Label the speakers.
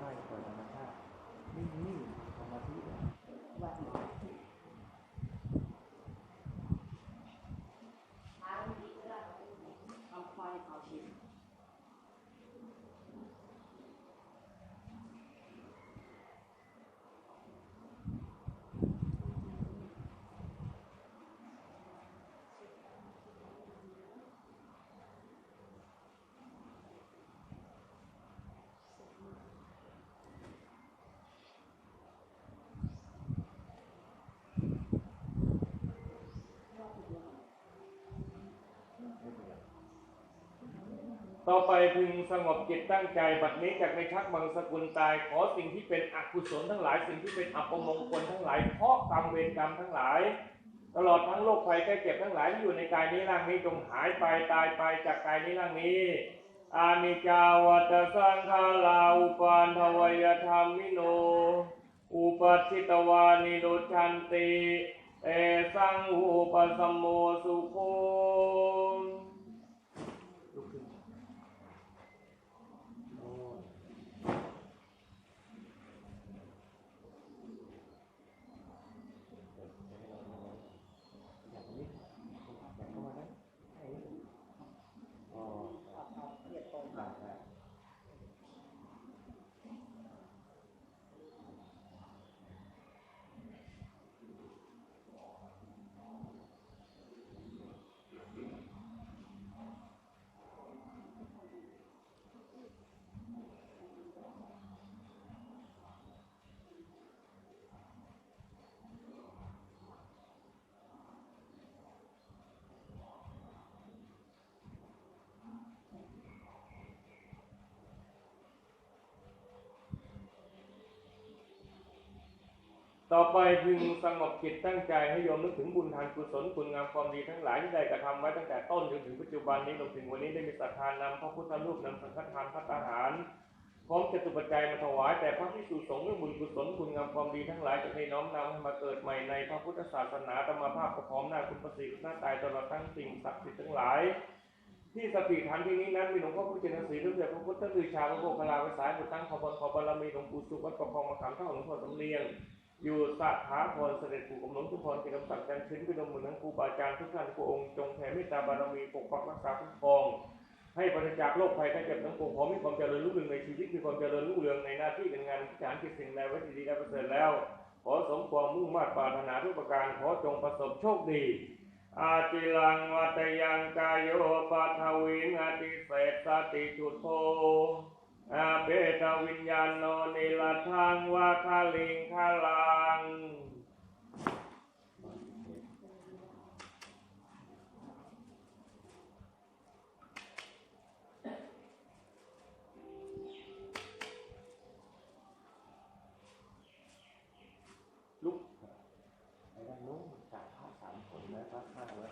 Speaker 1: ค่อยๆปล่อยธรรมชาตินิ่งๆสมาธิ
Speaker 2: วัดหมอเอาควายเอาชิ้น
Speaker 3: ต่อไปพึงสงบจิตตั้งใจ บัดนี้จากในชักบังสกุลตาย ขอสิ่งที่เป็นอกุศลทั้งหลาย สิ่งที่เป็นอัปมงคลทั้งหลายเพราะกรรมเวรกรรมทั้งหลาย ตลอดทั้งโรคภัยแก้เจ็บทั้งหลายที่อยู่ในกายนี้ร่างนี้จงหายไปตายไปจากกายนี้ร่างนี้อานิจาวัตสังขาราอุปานทวยธรรมิโน อุปัชิตวานิโรชันติเอสังอุปสัมโมสุโค
Speaker 1: ลุกขึ้นโอ้อย่างนี้อยากเข้ามานะให้นิดนึงอ๋อ
Speaker 2: เอาเอาเหยียดตรง
Speaker 1: ได้ได้
Speaker 3: ต่อไปพึงสงบจิตตั้งใจให้โยมนึกถึงบุญทานกุศลคุณงามความดีทั้งหลายที่ได้กระทำไว้ตั้งแต่ต้นจนถึงปัจจุบันนี้รวมถึงวันนี้ได้มีศรัทธานำพระพุทธรูปนำสังฆทานพระทหารพร้อมจตุปัจจัยมาถวายแต่พระพิสุสงฆ์เรื่องบุญกุศลคุณงามความดีทั้งหลายจะให้น้อมนำให้มาเกิดใหม่ในพระพุทธศาสนาธรรมภาพประพร้อมหน้าคุณประสิทธิ์หน้าตายตลอดทั้งสิ่งศักดิ์สิทธิ์ทั้งหลาย ที่สถิตฐานที่นี้นั้นมีหลวงพ่อพุทธเจนสีรุ่นเดียวพระพุทธลือชาพระโมคคลาวิสายบุตรตั้งขอบขอบารมีหลวงปู่สุวัดประคองมาขามเท่าหลวงพ่อสำเนียง อยู่สถาพรเสด็จปู่กำหนดทุกพรเกียรติศักดิ์จันทร์ชิ้นพิดมมือทั้งครูบาอาจารย์ทุกท่านพระองค์จงแผ่เมตตาบารมีปกปักรักษาคุ้มครอง ให้ปราจากโรคภัยไข้เจ็บทั้งปวงขอมีความเจริญรุ่งเรืองในชีวิตมีความเจริญรุ่งเรืองในหน้าที่การงานที่ฐานกิจสิ่งใดไว้ที่ดีและประเสริฐแล้ว ขอสมความมุ่งมา่ปรารถนาทุกประการขอจงประสบโชคดีอาจิลังวัตยังกายโยปัทวิงอาติเศษสติจุดโท อาเบตวิญญาณโนนิลทังวาคาลิงคาลัง
Speaker 1: ลุกไปด้านโน้นกราบพระสามคนนะพระข้างแล้